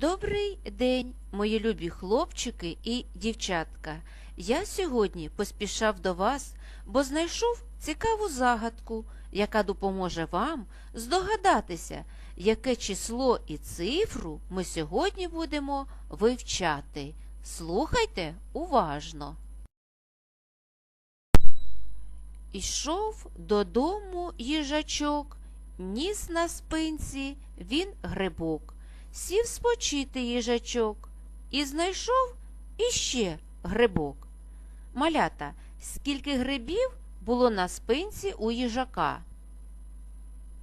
Добрий день, мої любі хлопчики і дівчатка. Я сьогодні поспішав до вас, бо знайшов цікаву загадку, яка допоможе вам здогадатися, яке число і цифру ми сьогодні будемо вивчати. Слухайте уважно. Ішов додому їжачок, ніс на спинці він грибок. Сів спочити їжачок і знайшов іще грибок. Малята, скільки грибів було на спинці у їжака?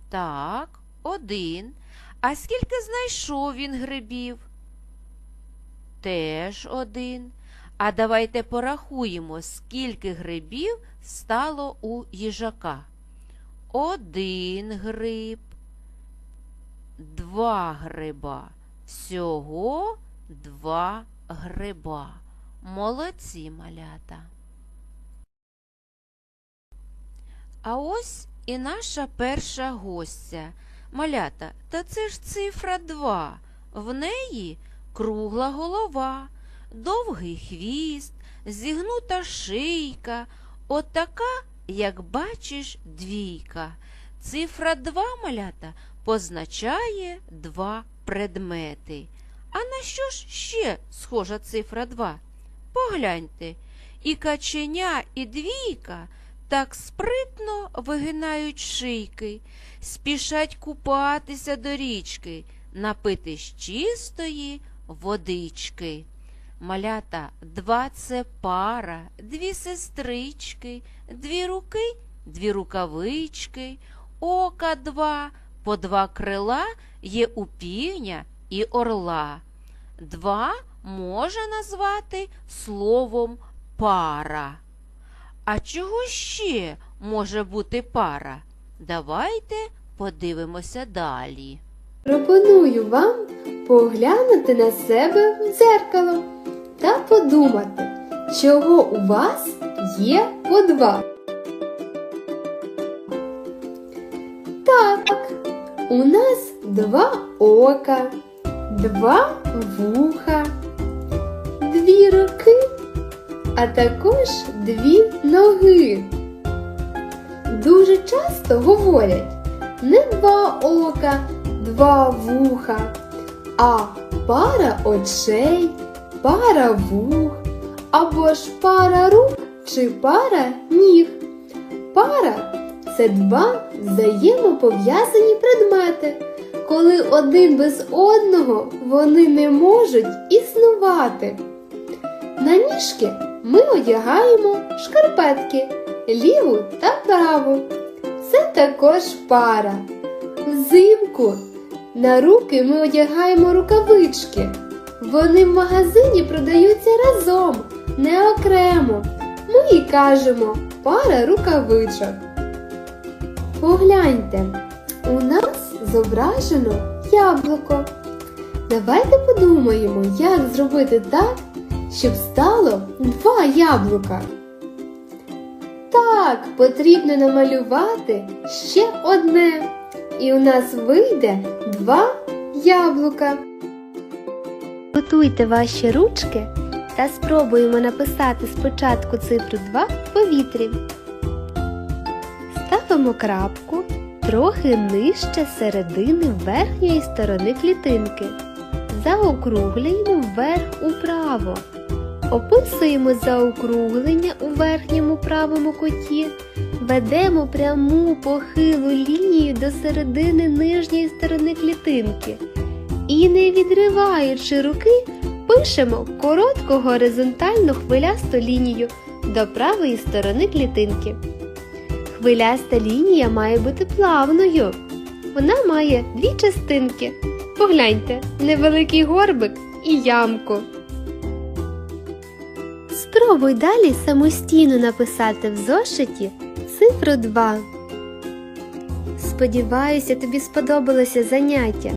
Так, один. А скільки знайшов він грибів? Теж один. А давайте порахуємо, скільки грибів стало у їжака. Один гриб, два гриба. Всього два гриба. Молодці малята. А ось і наша перша гостя. Малята, та це ж цифра 2. В неї кругла голова, довгий хвіст, зігнута шийка, отака, як бачиш, двійка. Цифра 2 малята позначає два предмети. А на що ж ще схожа цифра 2? Погляньте, і каченя, і двійка так спритно вигинають шийки, спішать купатися до річки, напитись чистої водички. Малята два це пара, дві сестрички, дві руки, дві рукавички, ока два, по два крила є у півня і орла. Два можна назвати словом пара. А чого ще може бути пара? Давайте подивимося далі. Пропоную вам поглянути на себе в дзеркало та подумати, чого у вас є по два. У нас два ока, два вуха, дві руки, а також дві ноги. Дуже часто говорять не два ока, два вуха, а пара очей, пара вух, або ж пара рук чи пара ніг. Пара це два взаємопов'язані предмети. Коли один без одного вони не можуть існувати. На ніжки ми одягаємо шкарпетки ліву та праву. Це також пара. Взимку на руки ми одягаємо рукавички. Вони в магазині продаються разом, не окремо. Ми і кажемо пара рукавичок. Погляньте, у нас зображено яблуко. Давайте подумаємо, як зробити так, щоб стало два яблука. Так, потрібно намалювати ще одне. І у нас вийде два яблука. Готуйте ваші ручки та спробуємо написати спочатку цифру 2 в повітрі. Ставимо крапку трохи нижче середини верхньої сторони клітинки. Заокруглюємо вверх управо. Описуємо заокруглення у верхньому правому куті, ведемо пряму похилу лінію до середини нижньої сторони клітинки і, не відриваючи руки, пишемо коротку горизонтальну хвилясту лінію до правої сторони клітинки. Хвиляста лінія має бути плавною. Вона має дві частинки. Погляньте, невеликий горбик і ямку. Спробуй далі самостійно написати в зошиті цифру 2. Сподіваюся, тобі сподобалося заняття.